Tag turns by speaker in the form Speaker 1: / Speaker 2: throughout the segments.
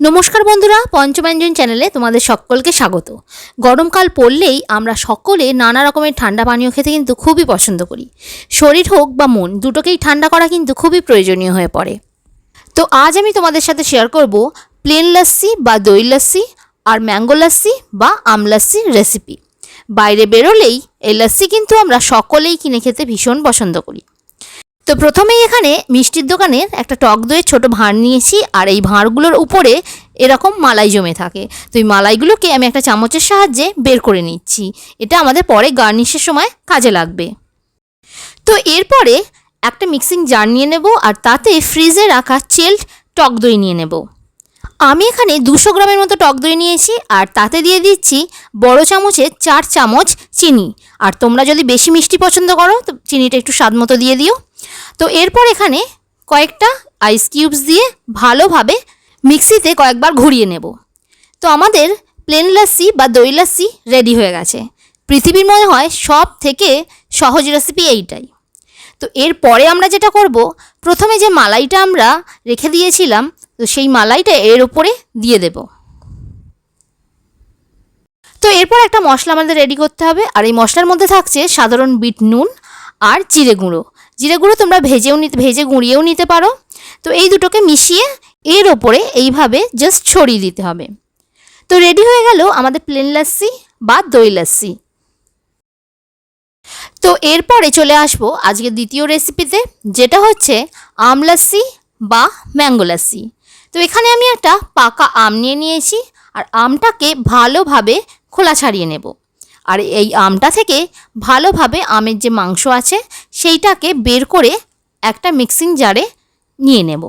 Speaker 1: নমস্কার বন্ধুরা, পঞ্চব্যঞ্জন চ্যানেলে তোমাদের সকলকে স্বাগত। গরমকাল পড়লেই আমরা সকলে নানা রকমের ঠান্ডা পানীয় খেতে কিন্তু খুবই পছন্দ করি। শরীর হোক বা মন, দুটোকেই ঠান্ডা করা কিন্তু খুবই প্রয়োজনীয় হয়ে পড়ে। তো আজ আমি তোমাদের সাথে শেয়ার করব প্লেন লাস্সি বা দই লাস্সি আর ম্যাঙ্গো লাস্সি বা আম লাস্সির রেসিপি বাইরে বেরোলেই এই লাস্সি কিন্তু আমরা সকলেই কিনে খেতে ভীষণ পছন্দ করি। তো প্রথমেই এখানে মিষ্টির দোকানের একটা টক দইয়ের ছোট ভাঁড় নিয়েছি, আর এই ভাঁড়গুলোর উপরে এরকম মালাই জমে থাকে। তো এই মালাইগুলোকে আমি একটা চামচের সাহায্যে বের করে নিচ্ছি। এটা আমাদের পরে গার্নিশের সময় কাজে লাগবে। তো এরপরে একটা মিক্সিং জার নিয়ে নেব, আর তাতে ফ্রিজে রাখা চেল্ট টক দই নিয়ে নেব। আমি এখানে দুশো গ্রামের মতো টক দই নিয়েছি, আর তাতে দিয়ে দিচ্ছি বড় চামচে চার চামচ চিনি। আর তোমরা যদি বেশি মিষ্টি পছন্দ করো, তো চিনিটা একটু স্বাদ মতো দিয়ে দিও। তো এরপর এখানে কয়েকটা আইস কিউবস দিয়ে ভালোভাবে মিক্সিতে কয়েকবার ঘুরিয়ে নেব। তো আমাদের প্লেন লাস্সি বা দই লাস্সি রেডি হয়ে গেছে। পৃথিবীর মনে হয় সব থেকে সহজ রেসিপি এইটাই। তো এরপরে আমরা যেটা করব, প্রথমে যে মালাইটা আমরা রেখে দিয়েছিলাম, তো সেই মালাইটা এর ওপরে দিয়ে দেব। তো এরপর একটা মশলা আমাদের রেডি করতে হবে, আর এই মশলার মধ্যে থাকছে সাধারণ বিট নুন আর জিরে গুঁড়ো। জিরে গুঁড়ো তোমরা ভেজেও নিতে, ভেজে গুঁড়িয়েও নিতে পারো। তো এই দুটোকে মিশিয়ে এর ওপরে এইভাবে জাস্ট ছড়িয়ে দিতে হবে। তো রেডি হয়ে গেল আমাদের প্লেন লাস্সি বা দই লাস্সি তো এরপরে চলে আসব আজকে দ্বিতীয় রেসিপিতে যেটা হচ্ছে আম লাস্সি বা ম্যাঙ্গো লাস্সি তো এখানে আমি একটা পাকা আম নিয়ে নিয়েছি, আর আমটাকে ভালোভাবে খোলা ছাড়িয়ে নেব। আর এই আমটা থেকে ভালোভাবে আমের যে মাংস আছে, সেইটাকে বের করে একটা মিক্সিং জারে নিয়ে নেব।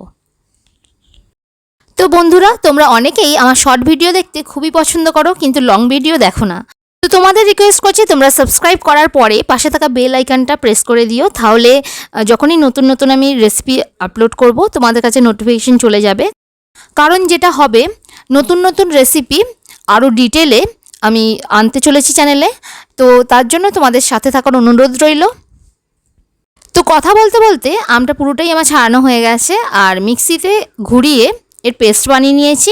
Speaker 1: তো বন্ধুরা, তোমরা অনেকেই আমার শর্ট ভিডিও দেখতে খুবই পছন্দ করো, কিন্তু লং ভিডিও দেখো না। তো তোমাদের রিকোয়েস্ট করছি, তোমরা সাবস্ক্রাইব করার পরে পাশে থাকা বেল আইকনটা প্রেস করে দিও, তাহলে যখনই নতুন নতুন আমি রেসিপি আপলোড করব, তোমাদের কাছে নোটিফিকেশন চলে যাবে। কারণ যেটা হবে, নতুন নতুন রেসিপি আরও ডিটেলে আমি আনতে চলেছি চ্যানেলে, তো তার জন্য তোমাদের সাথে থাকার অনুরোধ রইল। তো কথা বলতে বলতে আমটা পুরোটাই আমার ছাড়ানো হয়ে গেছে, আর মিক্সিতে ঘুরিয়ে এর পেস্ট বানিয়ে নিয়েছি।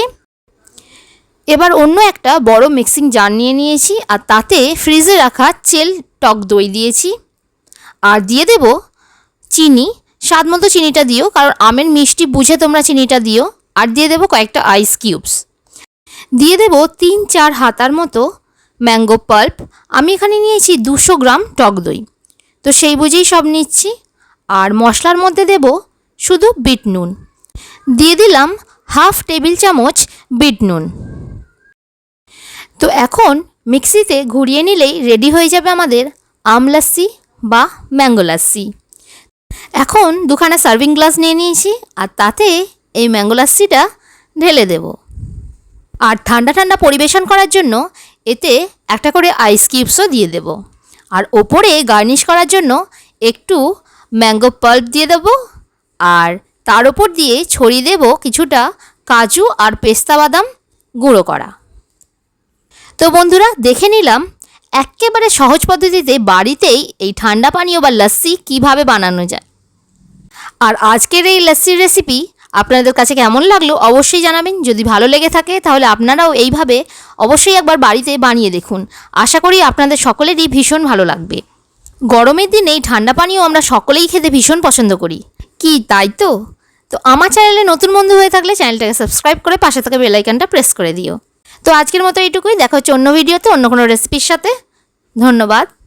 Speaker 1: এবার অন্য একটা বড় মিক্সিং জার নিয়ে নিয়েছি, আর তাতে ফ্রিজে রাখা চেল টক দই দিয়েছি। আর দিয়ে দেব চিনি স্বাদ মতো চিনিটা দিও, কারণ আমের মিষ্টি বুঝে তোমরা চিনিটা দিও। আর দিয়ে দেবো কয়েকটা আইস কিউবস। দিয়ে দেব তিন চার হাতার মতো ম্যাঙ্গো পাল্প। আমি এখানে নিয়েছি দুশো গ্রাম টক দই। তো সেই বুঝেই সব নিচ্ছি। আর মশলার মধ্যে দেব শুধু বিট নুন। দিয়ে দিলাম হাফ টেবিল চামচ বিট নুন। তো এখন মিক্সিতে ঘুরিয়ে নিলেই রেডি হয়ে যাবে আমাদের আম লাস্সি বা ম্যাঙ্গো লাস্সি এখন দুখানা সার্ভিং গ্লাস নিয়ে নিয়েছি আর তাতে এই ম্যাঙ্গো লাস্সিটা ঢেলে দেব। আর ঠান্ডা ঠান্ডা পরিবেশন করার জন্য এতে একটা করে আইস কিউবসও দিয়ে দেব। আর ওপরে গার্নিশ করার জন্য একটু ম্যাঙ্গো পাল্প দিয়ে দেব। আর তার ওপর দিয়ে ছড়িয়ে দেব কিছুটা কাজু আর পেস্তা বাদাম গুঁড়ো করা। তো বন্ধুরা, দেখে নিলাম একেবারে সহজ পদ্ধতিতে বাড়িতেই এই ঠান্ডা পানীয় বা লস্যি কীভাবে বানানো যায়। আর আজকের এই লস্যির রেসিপি আপনাদের কাছে কেমন লাগল অবশ্যই জানাবেন। যদি ভালো লেগে থাকে তাহলে আপনারাও এইভাবে অবশ্যই একবার বাড়িতে বানিয়ে দেখুন। আশা করি আপনাদের সকলেরই ভীষণ ভালো লাগবে। গরমের দিনে এই ঠান্ডা পানীয় আমরা সকলেই খেতে ভীষণ পছন্দ করি। কি, তাই তো? তো আমার চ্যানেলে নতুন বন্ধু হয়ে থাকলে চ্যানেলটাকে সাবস্ক্রাইব করে পাশে থাকা বেলাইকানটা প্রেস করে দিও। তো আজকের মতো এইটুকুই। দেখা হচ্ছে অন্য ভিডিওতে, অন্য কোনো রেসিপির সাথে। ধন্যবাদ।